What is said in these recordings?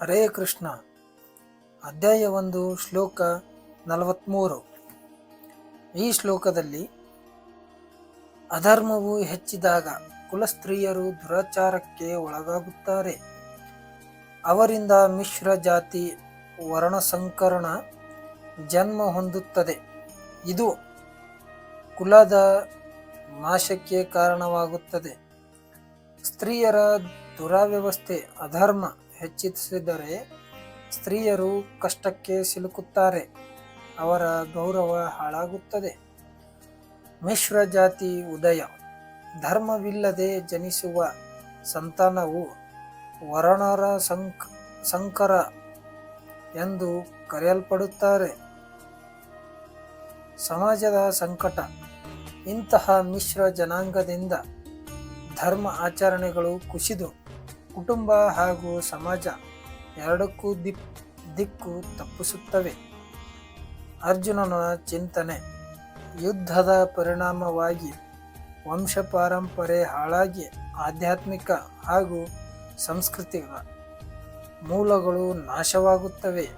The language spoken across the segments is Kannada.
ಹರೇ ಕೃಷ್ಣ. ಅಧ್ಯಾಯ ಒಂದು, ಶ್ಲೋಕ ನಲವತ್ತ್ಮೂರು ಈ ಶ್ಲೋಕದಲ್ಲಿ, ಅಧರ್ಮವು ಹೆಚ್ಚಿದಾಗ ಕುಲಸ್ತ್ರೀಯರು ದುರಾಚಾರಕ್ಕೆ ಒಳಗಾಗುತ್ತಾರೆ. ಅವರಿಂದ ಮಿಶ್ರ ಜಾತಿ ವರ್ಣಸಂಕರಣ ಜನ್ಮ ಹೊಂದುತ್ತದೆ. ಇದು ಕುಲದ ನಾಶಕ್ಕೆ ಕಾರಣವಾಗುತ್ತದೆ. ಸ್ತ್ರೀಯರ ದುರಾವ್ಯವಸ್ಥೆ, ಅಧರ್ಮ ಹೆಚ್ಚಿಸಿದರೆ ಸ್ತ್ರೀಯರು ಕಷ್ಟಕ್ಕೆ ಸಿಲುಕುತ್ತಾರೆ, ಅವರ ಗೌರವ ಹಾಳಾಗುತ್ತದೆ. ಮಿಶ್ರ ಜಾತಿ ಉದಯ, ಧರ್ಮವಿಲ್ಲದೆ ಜನಿಸುವ ಸಂತಾನವು ವರ್ಣರ ಸಂಕ್, ಸಂಕರ ಎಂದು ಕರೆಯಲ್ಪಡುತ್ತಾರೆ. ಸಮಾಜದ ಸಂಕಟ, ಇಂತಹ ಮಿಶ್ರ ಜನಾಂಗದಿಂದ ಧರ್ಮ ಆಚರಣೆಗಳು ಕುಸಿದು ಕುಟುಂಬ ಹಾಗೂ ಸಮಾಜ ಎರಡಕ್ಕೂ ದಿಕ್ ದಿಕ್ಕು ತಪ್ಪಿಸುತ್ತವೆ. ಅರ್ಜುನನ ಚಿಂತನೆ, ಯುದ್ಧದ ಪರಿಣಾಮವಾಗಿ ವಂಶ ಪರಂಪರೆ ಹಾಳಾಗಿ ಆಧ್ಯಾತ್ಮಿಕ ಹಾಗೂ ಸಾಂಸ್ಕೃತಿಕ ಮೂಲಗಳು ನಾಶವಾಗುತ್ತವೆ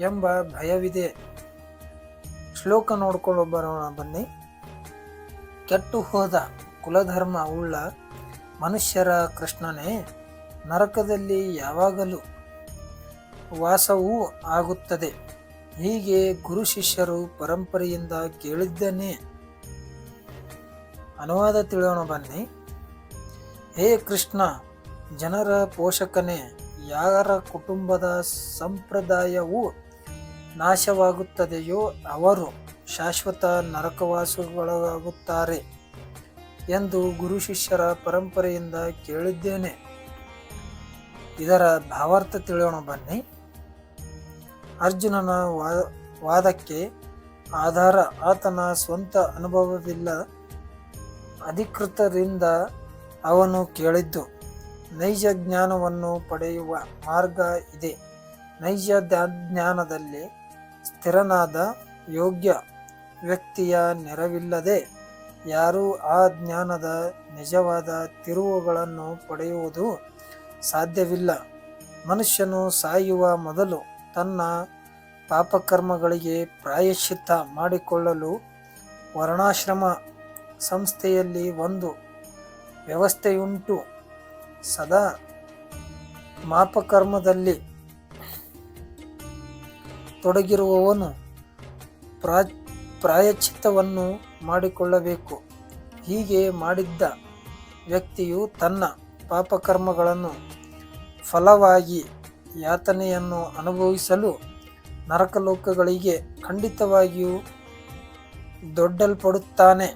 ಎಂಬ ಭಯವಿದೆ. ಶ್ಲೋಕ ನೋಡ್ಕೊಂಡು ಬರೋಣ ಬನ್ನಿ. ಕೆಟ್ಟು ಹೋದ ಕುಲಧರ್ಮ ಉಳ್ಳ ಮನುಷ್ಯರ ಕೃಷ್ಣನೇ ನರಕದಲ್ಲಿ ಯಾವಾಗಲೂ ವಾಸವೂ ಆಗುತ್ತದೆ. ಹೀಗೆ ಗುರು ಶಿಷ್ಯರು ಪರಂಪರೆಯಿಂದ ಕೇಳಿದ್ದನ್ನೇ ಅನುವಾದ ತಿಳಿಯೋಣ ಬನ್ನಿ. ಹೇ ಕೃಷ್ಣ, ಜನರ ಪೋಷಕನೇ, ಯಾರ ಕುಟುಂಬದ ಸಂಪ್ರದಾಯವು ನಾಶವಾಗುತ್ತದೆಯೋ ಅವರು ಶಾಶ್ವತ ನರಕವಾಸಗಳಾಗುತ್ತಾರೆ ಎಂದು ಗುರು ಶಿಷ್ಯರ ಪರಂಪರೆಯಿಂದ ಕೇಳಿದ್ದೇನೆ. ಇದರ ಭಾವಾರ್ಥ ತಿಳಿಯೋಣ ಬನ್ನಿ. ಅರ್ಜುನನ ವಾ- ವಾದಕ್ಕೆ ಆಧಾರ ಆತನ ಸ್ವಂತ ಅನುಭವವಿಲ್ಲ. ಅಧಿಕೃತರಿಂದ ಅವನು ಕೇಳಿದ್ದು, ನೈಜ ಜ್ಞಾನವನ್ನು ಪಡೆಯುವ ಮಾರ್ಗ ಇದೆ. ನೈಜ ಜ್ಞಾನದಲ್ಲಿ ಸ್ಥಿರನಾದ ಯೋಗ್ಯ ವ್ಯಕ್ತಿಯ ನೆರವಿಲ್ಲದೆ ಯಾರೂ ಆ ಜ್ಞಾನದ ನಿಜವಾದ ತಿರುವುಗಳನ್ನು ಪಡೆಯುವುದು ಸಾಧ್ಯವಿಲ್ಲ. ಮನುಷ್ಯನು ಸಾಯುವ ಮೊದಲು ತನ್ನ ಪಾಪಕರ್ಮಗಳಿಗೆ ಪ್ರಾಯಶ್ಚಿತ್ತ ಮಾಡಿಕೊಳ್ಳಲು ವರ್ಣಾಶ್ರಮ ಸಂಸ್ಥೆಯಲ್ಲಿ ಒಂದು ವ್ಯವಸ್ಥೆಯುಂಟು. ಸದಾ ಮಾಪಕರ್ಮದಲ್ಲಿ ತೊಡಗಿರುವವನು ಪ್ರಾ, ಪ್ರಾಯಶ್ಚಿತ್ತವನ್ನು ಮಾಡಿಕೊಳ್ಳಬೇಕು. ಹೀಗೆ ಮಾಡಿದ್ದ ವ್ಯಕ್ತಿಯು ತನ್ನ ಪಾಪಕರ್ಮಗಳನ್ನು ಫಲವಾಗಿ ಯಾತನೆಯನ್ನು ಅನುಭವಿಸಲು ನರಕಲೋಕಗಳಿಗೆ ಖಂಡಿತವಾಗಿಯೂ ದೊಡ್ಡಲ್ಪಡುತ್ತಾನೆ.